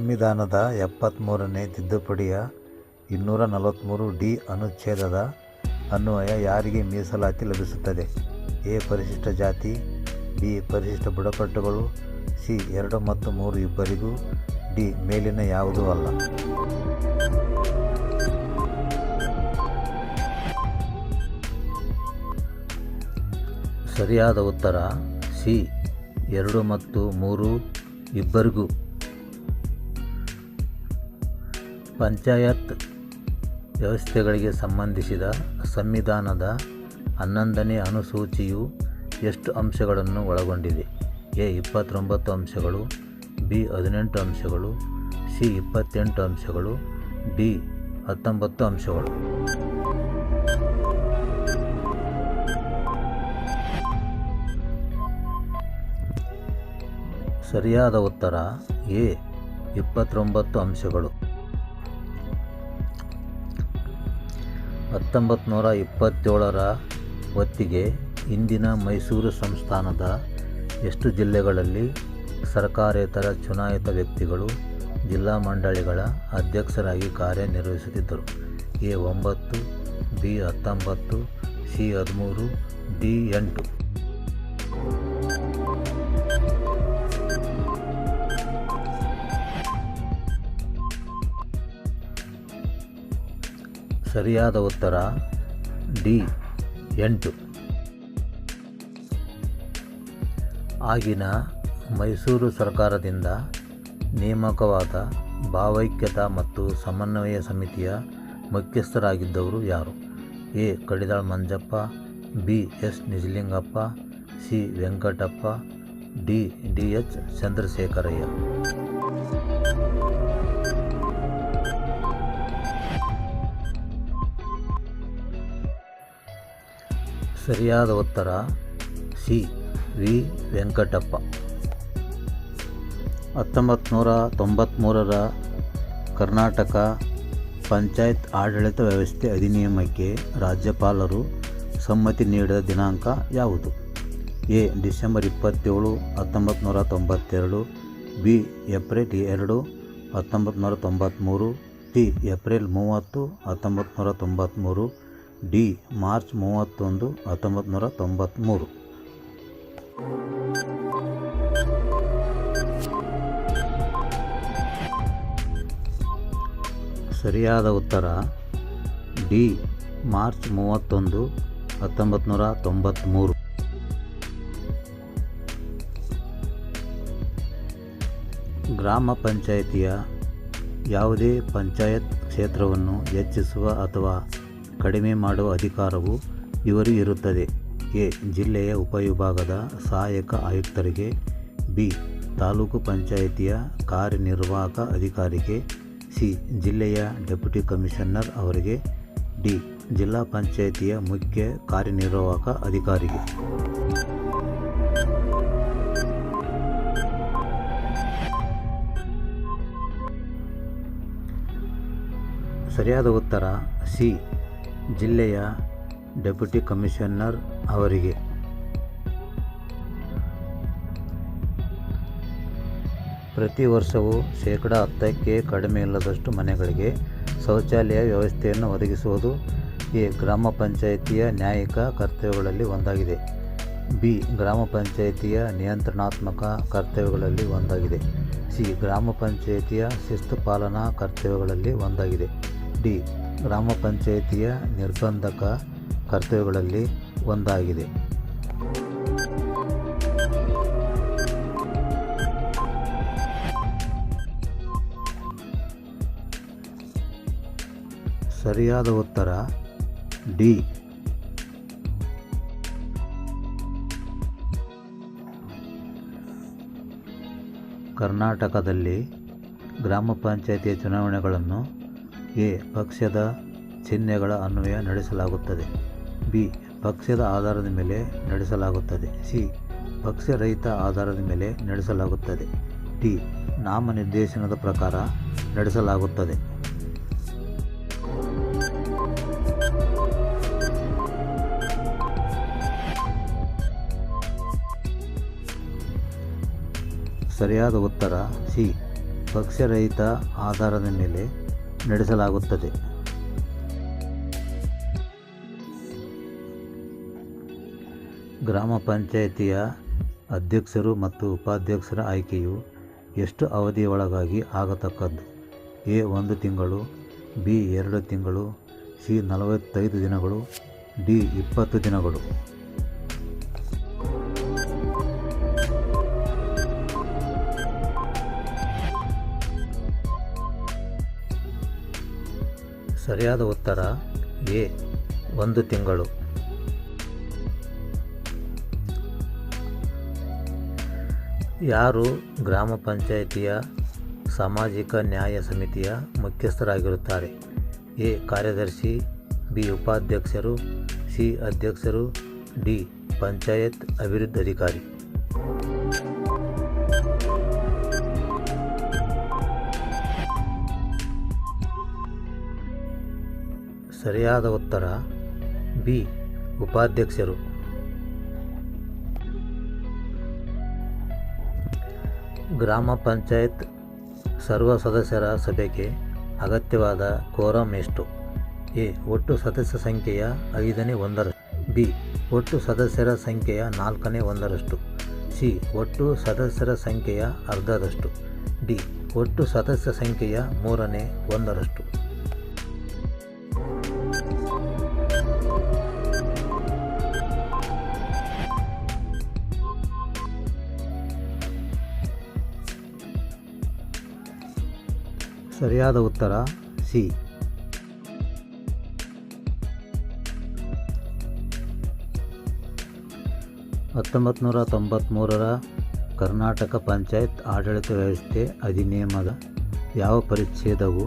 ಸಂವಿಧಾನದ ಎಪ್ಪತ್ತ್ಮೂರನೇ ತಿದ್ದುಪಡಿಯ ಇನ್ನೂರ ನಲವತ್ತ್ಮೂರು ಡಿ ಅನುಚ್ಛೇದದ ಅನ್ವಯ ಯಾರಿಗೆ ಮೀಸಲಾತಿ ಲಭಿಸುತ್ತದೆ? ಎ. ಪರಿಶಿಷ್ಟ ಜಾತಿ, ಬಿ. ಪರಿಶಿಷ್ಟ ಬುಡಕಟ್ಟುಗಳು, ಸಿ. ಎರಡು ಮತ್ತು ಮೂರು ಇಬ್ಬರಿಗೂ, ಡಿ. ಮೇಲಿನ ಯಾವುದೂ ಅಲ್ಲ. ಸರಿಯಾದ ಉತ್ತರ, ಸಿ. ಎರಡು ಮತ್ತು ಮೂರು ಇಬ್ಬರಿಗೂ. ಪಂಚಾಯತ್ ವ್ಯವಸ್ಥೆಗಳಿಗೆ ಸಂಬಂಧಿಸಿದ ಸಂವಿಧಾನದ ಹನ್ನೊಂದನೇ ಅನುಸೂಚಿಯು ಎಷ್ಟು ಅಂಶಗಳನ್ನು ಒಳಗೊಂಡಿದೆ? ಎ, ಇಪ್ಪತ್ತೊಂಬತ್ತು ಅಂಶಗಳು, ಬಿ, ಹದಿನೆಂಟು ಅಂಶಗಳು, ಸಿ, ಇಪ್ಪತ್ತೆಂಟು ಅಂಶಗಳು, ಡಿ, ಹತ್ತೊಂಬತ್ತು ಅಂಶಗಳು. ಸರಿಯಾದ ಉತ್ತರ ಎ, ಇಪ್ಪತ್ತೊಂಬತ್ತು ಅಂಶಗಳು. ಹತ್ತೊಂಬತ್ತು ನೂರ ಇಪ್ಪತ್ತೇಳರ ಹೊತ್ತಿಗೆ ಇಂದಿನ ಮೈಸೂರು ಸಂಸ್ಥಾನದ ಎಷ್ಟು ಜಿಲ್ಲೆಗಳಲ್ಲಿ ಸರ್ಕಾರೇತರ ಚುನಾಯಿತ ವ್ಯಕ್ತಿಗಳು ಜಿಲ್ಲಾ ಮಂಡಳಿಗಳ ಅಧ್ಯಕ್ಷರಾಗಿ ಕಾರ್ಯನಿರ್ವಹಿಸುತ್ತಿದ್ದರು? ಎ ಒಂಬತ್ತು, ಬಿ ಹತ್ತೊಂಬತ್ತು, ಸಿ ಹದಿಮೂರು, ಡಿ ಎಂಟು. ಸರಿಯಾದ ಉತ್ತರ ಡಿ, ಎಂಟು. ಆಗಿನ ಮೈಸೂರು ಸರ್ಕಾರದಿಂದ ನೇಮಕವಾದ ಭಾವೈಕ್ಯತಾ ಮತ್ತು ಸಮನ್ವಯ ಸಮಿತಿಯ ಮುಖ್ಯಸ್ಥರಾಗಿದ್ದವರು ಯಾರು? A, Kadidal Manjappa, B, S, Nijalingappa, C, Venkatappa, D D, H, Chandrashekharaiah. ಸರಿಯಾದ ಉತ್ತರ ಸಿ. ವಿ. ವೆಂಕಟಪ್ಪ. ಹತ್ತೊಂಬತ್ತು ತೊಂಬತ್ತ್ಮೂರರ ಕರ್ನಾಟಕ ಪಂಚಾಯತ್ ಆಡಳಿತ ವ್ಯವಸ್ಥೆ ಅಧಿನಿಯಮಕ್ಕೆ ರಾಜ್ಯಪಾಲರು ಸಮ್ಮತಿ ನೀಡಿದ ದಿನಾಂಕ ಯಾವುದು? ಎ. ಡಿಸೆಂಬರ್ ಇಪ್ಪತ್ತೇಳು ಹತ್ತೊಂಬತ್ತು ನೂರ ತೊಂಬತ್ತೆರಡು ಬಿ. ಏಪ್ರಿಲ್ ಎರಡು ಹತ್ತೊಂಬತ್ತು ನೂರ ತೊಂಬತ್ತ್ಮೂರು ಸಿ. ಏಪ್ರಿಲ್ ಮೂವತ್ತು ಹತ್ತೊಂಬತ್ತು ನೂರ ತೊಂಬತ್ತ್ಮೂರು ಡಿ, ಮಾರ್ಚ್ ಮೂವತ್ತೊಂದು ಹತ್ತೊಂಬತ್ತು ನೂರ ತೊಂಬತ್ತ್ಮೂರು ಸರಿಯಾದ ಉತ್ತರ, ಡಿ, ಮಾರ್ಚ್ ಮೂವತ್ತೊಂದು ಹತ್ತೊಂಬತ್ತು ನೂರ ತೊಂಬತ್ತ್ಮೂರು ಗ್ರಾಮ ಪಂಚಾಯಿತಿಯ ಯಾವುದೇ ಪಂಚಾಯತ್ ಕ್ಷೇತ್ರವನ್ನು ಹೆಚ್ಚಿಸುವ ಅಥವಾ ಕಡಿಮೆ ಮಾಡುವ ಅಧಿಕಾರವು ಇವರಿಗೆ ಇರುತ್ತದೆ. ಎ. ಜಿಲ್ಲೆಯ ಉಪವಿಭಾಗದ ಸಹಾಯಕ ಆಯುಕ್ತರಿಗೆ, ಬಿ. ತಾಲೂಕು ಪಂಚಾಯಿತಿಯ ಕಾರ್ಯನಿರ್ವಾಹಕ ಅಧಿಕಾರಿಗೆ, ಸಿ. ಜಿಲ್ಲೆಯ ಡೆಪ್ಯೂಟಿ ಕಮಿಷನರ್ ಅವರಿಗೆ, ಡಿ. ಜಿಲ್ಲಾ ಪಂಚಾಯಿತಿಯ ಮುಖ್ಯ ಕಾರ್ಯನಿರ್ವಾಹಕ ಅಧಿಕಾರಿಗೆ. ಸರಿಯಾದ ಉತ್ತರ, ಸಿ. ಜಿಲ್ಲೆಯ ಡೆಪ್ಯೂಟಿ ಕಮಿಷನರ್ ಅವರಿಗೆ. ಪ್ರತಿ ವರ್ಷವೂ ಶೇಕಡ ಹತ್ತಕ್ಕೆ ಕಡಿಮೆ ಇಲ್ಲದಷ್ಟು ಮನೆಗಳಿಗೆ ಶೌಚಾಲಯ ವ್ಯವಸ್ಥೆಯನ್ನು ಒದಗಿಸುವುದು ಎ ಗ್ರಾಮ ಪಂಚಾಯಿತಿಯ ನ್ಯಾಯಿಕ ಕರ್ತವ್ಯಗಳಲ್ಲಿ ಒಂದಾಗಿದೆ. ಬಿ. ಗ್ರಾಮ ಪಂಚಾಯಿತಿಯ ನಿಯಂತ್ರಣಾತ್ಮಕ ಕರ್ತವ್ಯಗಳಲ್ಲಿ ಒಂದಾಗಿದೆ. ಸಿ. ಗ್ರಾಮ ಪಂಚಾಯಿತಿಯ ಶಿಸ್ತು ಪಾಲನಾ ಕರ್ತವ್ಯಗಳಲ್ಲಿ ಒಂದಾಗಿದೆ. ಡಿ. ಗ್ರಾಮ ಪಂಚಾಯಿತಿಯ ನಿರ್ಬಂಧಕ ಕರ್ತವ್ಯಗಳಲ್ಲಿ ಒಂದಾಗಿದೆ. ಸರಿಯಾದ ಉತ್ತರ ಡಿ. ಕರ್ನಾಟಕದಲ್ಲಿ ಗ್ರಾಮ ಪಂಚಾಯಿತಿಯ ಚುನಾವಣೆಗಳನ್ನು ಎ ಪಕ್ಷದ ಚಿಹ್ನೆಗಳ ಅನ್ವಯ ನಡೆಸಲಾಗುತ್ತದೆ. ಬಿ ಪಕ್ಷದ ಆಧಾರದ ಮೇಲೆ ನಡೆಸಲಾಗುತ್ತದೆ. ಸಿ ಪಕ್ಷರಹಿತ ಆಧಾರದ ಮೇಲೆ ನಡೆಸಲಾಗುತ್ತದೆ. ಡಿ ನಾಮನಿರ್ದೇಶನದ ಪ್ರಕಾರ ನಡೆಸಲಾಗುತ್ತದೆ. ಸರಿಯಾದ ಉತ್ತರ ಸಿ ಪಕ್ಷರಹಿತ ಆಧಾರದ ಮೇಲೆ ನಡೆಸಲಾಗುತ್ತದೆ. ಗ್ರಾಮ ಪಂಚಾಯಿತಿಯ ಅಧ್ಯಕ್ಷರು ಮತ್ತು ಉಪಾಧ್ಯಕ್ಷರ ಆಯ್ಕೆಯು ಎಷ್ಟು ಅವಧಿಯೊಳಗಾಗಿ ಆಗತಕ್ಕದ್ದು? ಎ ಒಂದು ತಿಂಗಳು, ಬಿ ಎರಡು ತಿಂಗಳು, ಸಿ ನಲವತ್ತೈದು ದಿನಗಳು, ಡಿ ಇಪ್ಪತ್ತು ದಿನಗಳು. ಸರಿಯಾದ ಉತ್ತರ ಎ. ಒಂದು ತಿಂಗಳು. ಯಾರು ಗ್ರಾಮ ಪಂಚಾಯಿತಿಯ ಸಾಮಾಜಿಕ ನ್ಯಾಯ ಸಮಿತಿಯ ಮುಖ್ಯಸ್ಥರಾಗಿರುತ್ತಾರೆ? ಎ. ಕಾರ್ಯದರ್ಶಿ. ಬಿ. ಉಪಾಧ್ಯಕ್ಷರು. ಸಿ. ಅಧ್ಯಕ್ಷರು. ಡಿ. ಪಂಚಾಯತ್ ಅಭಿವೃದ್ಧಿ ಅಧಿಕಾರಿ ಸರಿಯಾದ ಉತ್ತರ ಬಿ. ಉಪಾಧ್ಯಕ್ಷರು. ಗ್ರಾಮ ಪಂಚಾಯತ್ ಸರ್ವ ಸದಸ್ಯರ ಸಭೆಗೆ ಅಗತ್ಯವಾದ ಕೋರಂ ಎಷ್ಟು? ಎ. ಒಟ್ಟು ಸದಸ್ಯ ಸಂಖ್ಯೆಯ ಐದನೇ ಒಂದರಷ್ಟು. ಬಿ. ಒಟ್ಟು ಸದಸ್ಯರ ಸಂಖ್ಯೆಯ ನಾಲ್ಕನೇ ಒಂದರಷ್ಟು. ಸಿ. ಒಟ್ಟು ಸದಸ್ಯರ ಸಂಖ್ಯೆಯ ಅರ್ಧದಷ್ಟು. ಡಿ. ಒಟ್ಟು ಸದಸ್ಯ ಸಂಖ್ಯೆಯ ಮೂರನೇ ಒಂದರಷ್ಟು. ಸರಿಯಾದ ಉತ್ತರ ಸಿ. ಹತ್ತೊಂಬತ್ತು ನೂರ ತೊಂಬತ್ತ್ಮೂರರ ಕರ್ನಾಟಕ ಪಂಚಾಯತ್ ಆಡಳಿತ ವ್ಯವಸ್ಥೆ ಅಧಿನಿಯಮದ ಯಾವ ಪರಿಚ್ಛೇದವು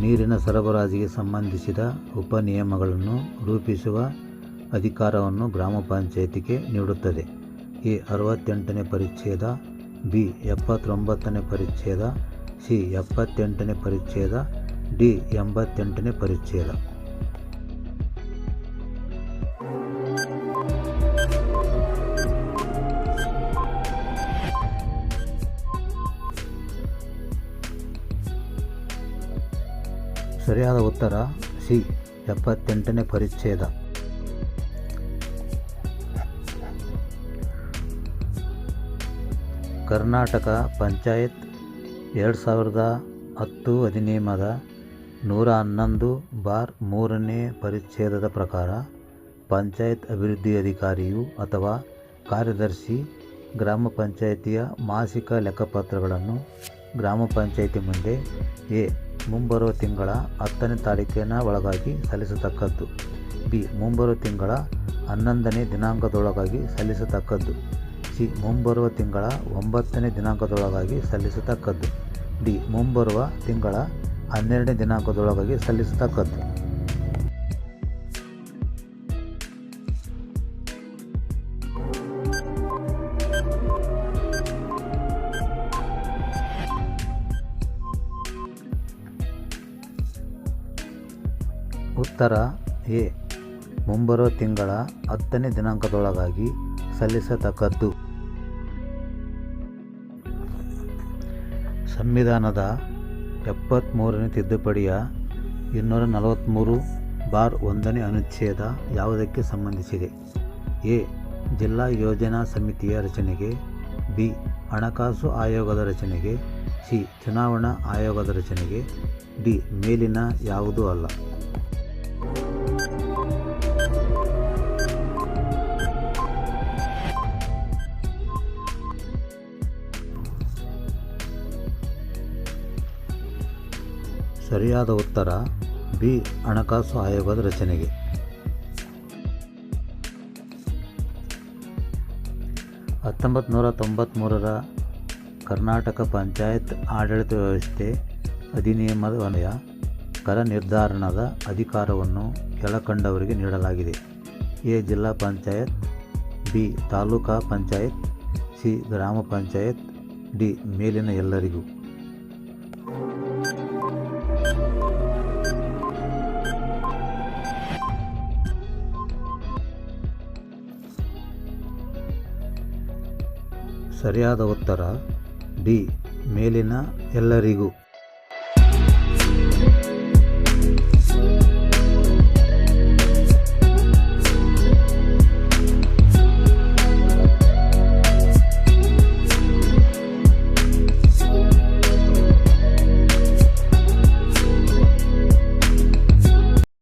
ನೀರಿನ ಸರಬರಾಜಿಗೆ ಸಂಬಂಧಿಸಿದ ಉಪನಿಯಮಗಳನ್ನು ರೂಪಿಸುವ ಅಧಿಕಾರವನ್ನು ಗ್ರಾಮ ಪಂಚಾಯತಿಗೆ ನೀಡುತ್ತದೆ. ಎ ಅರವತ್ತೆಂಟನೇ ಪರಿಚ್ಛೇದ, ಬಿ ಎಪ್ಪತ್ತೊಂಬತ್ತನೇ ಪರಿಚ್ಛೇದ ಸಿ ಎಪ್ಪತ್ತೆಂಟನೇ ಪರಿಚ್ಛೇದ ಡಿ ಎಂಬತ್ತೆಂಟನೇ ಪರಿಚ್ಛೇದ ಸರಿಯಾದ ಉತ್ತರ ಸಿ ಎಪ್ಪತ್ತೆಂಟನೇ ಪರಿಚ್ಛೇದ ಕರ್ನಾಟಕ ಪಂಚಾಯತ್ ಎರಡು ಸಾವಿರದ ಹತ್ತು ಅಧಿನಿಯಮದ ನೂರ ಹನ್ನೊಂದು ಬಾರ್ ಮೂರನೇ ಪರಿಚ್ಛೇದದ ಪ್ರಕಾರ ಪಂಚಾಯತ್ ಅಭಿವೃದ್ಧಿ ಅಧಿಕಾರಿಯು ಅಥವಾ ಕಾರ್ಯದರ್ಶಿ, ಗ್ರಾಮ ಪಂಚಾಯಿತಿಯ ಮಾಸಿಕ ಲೆಕ್ಕಪತ್ರಗಳನ್ನು ಗ್ರಾಮ ಪಂಚಾಯಿತಿ ಮುಂದೆ ಎ ಮುಂಬರುವ ತಿಂಗಳ ಹತ್ತನೇ ತಾರೀಕಿನ ಒಳಗಾಗಿ ಸಲ್ಲಿಸತಕ್ಕದ್ದು, ಬಿ ಮುಂಬರುವ ತಿಂಗಳ ಹನ್ನೊಂದನೇ ದಿನಾಂಕದೊಳಗಾಗಿ ಸಲ್ಲಿಸತಕ್ಕದ್ದು, ಸಿ ಮುಂಬರುವ ತಿಂಗಳ ಒಂಬತ್ತನೇ ದಿನಾಂಕದೊಳಗಾಗಿ ಸಲ್ಲಿಸತಕ್ಕದ್ದು. ಡಿ ಮುಂಬರುವ ತಿಂಗಳ ಹನ್ನೆರಡನೇ ದಿನಾಂಕದೊಳಗಾಗಿ ಸಲ್ಲಿಸತಕ್ಕದ್ದು. ಉತ್ತರ ಎ. ಮುಂಬರುವ ತಿಂಗಳ ಹತ್ತನೇ ದಿನಾಂಕದೊಳಗಾಗಿ ಸಲ್ಲಿಸತಕ್ಕದ್ದು. ಸಂವಿಧಾನದ ಎಪ್ಪತ್ತ್ಮೂರನೇ ತಿದ್ದುಪಡಿಯ ಇನ್ನೂರ ನಲವತ್ತ್ಮೂರು ಬಾರ್ ಒಂದನೇ ಅನುಚ್ಛೇದ ಯಾವುದಕ್ಕೆ ಸಂಬಂಧಿಸಿದೆ? ಎ. ಜಿಲ್ಲಾ ಯೋಜನಾ ಸಮಿತಿಯ ರಚನೆಗೆ. ಬಿ. ಹಣಕಾಸು ಆಯೋಗದ ರಚನೆಗೆ. ಸಿ. ಚುನಾವಣಾ ಆಯೋಗದ ರಚನೆಗೆ. ಡಿ. ಮೇಲಿನ ಯಾವುದೂ ಅಲ್ಲ. ಸರಿಯಾದ ಉತ್ತರ, ಬಿ, ಹಣಕಾಸು ಆಯೋಗದ ರಚನೆಗೆ. ಹತ್ತೊಂಬತ್ತು ನೂರ ತೊಂಬತ್ತ್ಮೂರರ ಕರ್ನಾಟಕ ಪಂಚಾಯತ್ ಆಡಳಿತ ವ್ಯವಸ್ಥೆ ಅಧಿನಿಯಮದ ವಲಯ ಕರ ನಿರ್ಧಾರಣದ ಅಧಿಕಾರವನ್ನು ಕೆಳಕಂಡವರಿಗೆ ನೀಡಲಾಗಿದೆ. ಎ, ಜಿಲ್ಲಾ ಪಂಚಾಯತ್, ಬಿ, ತಾಲೂಕಾ ಪಂಚಾಯತ್, ಸಿ, ಗ್ರಾಮ ಪಂಚಾಯತ್, ಡಿ, ಮೇಲಿನ ಎಲ್ಲರಿಗೂ. ಸರಿಯಾದ ಉತ್ತರ ಡಿ. ಮೇಲಿನ ಎಲ್ಲರಿಗೂ.